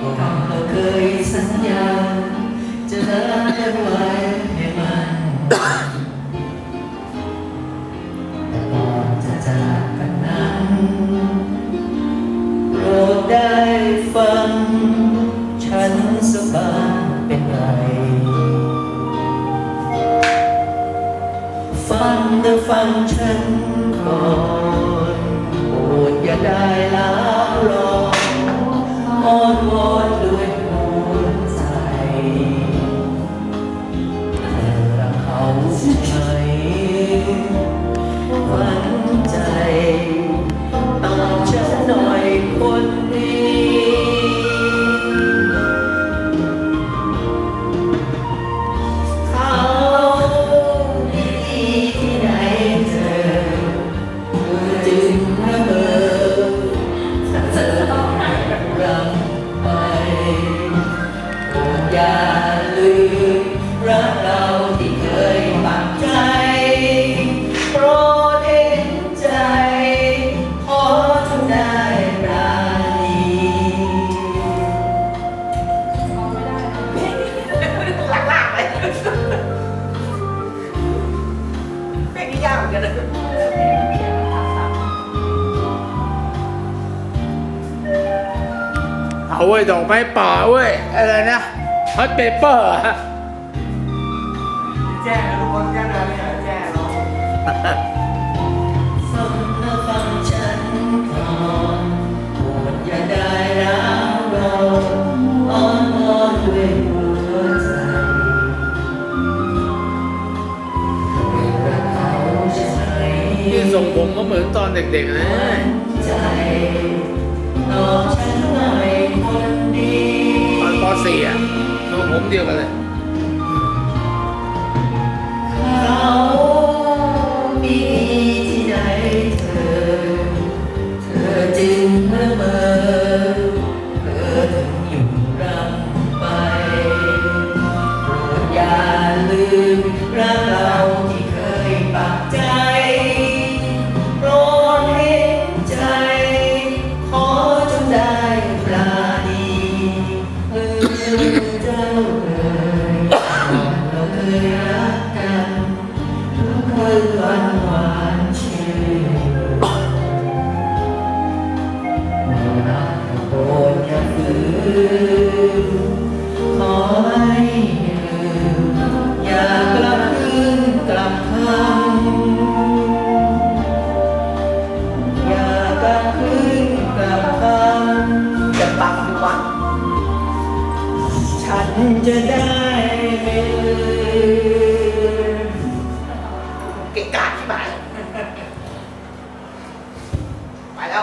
ก็คำเราเคยสัญญา จะรักไว้ให้มันแต่ก่อนจะจากกันนั้นโปรดได้ฟัง ฉันสบายเป็นไร ฟังเธฟังฉันก่อนโปรดอย่าได้ล้าลอ กันเอาเว้ยดอกไม้ป่าเว้ย อะไรนะฮัตเปเปอร์แจ้งนะทุกคนแจ้งนะเนี่ยแจ้งเรา ที่ส่งผมก็เหมือนตอนเด็กๆนะตอนป .4 อะทรงผมเดียวกันเลย ฉันจะได้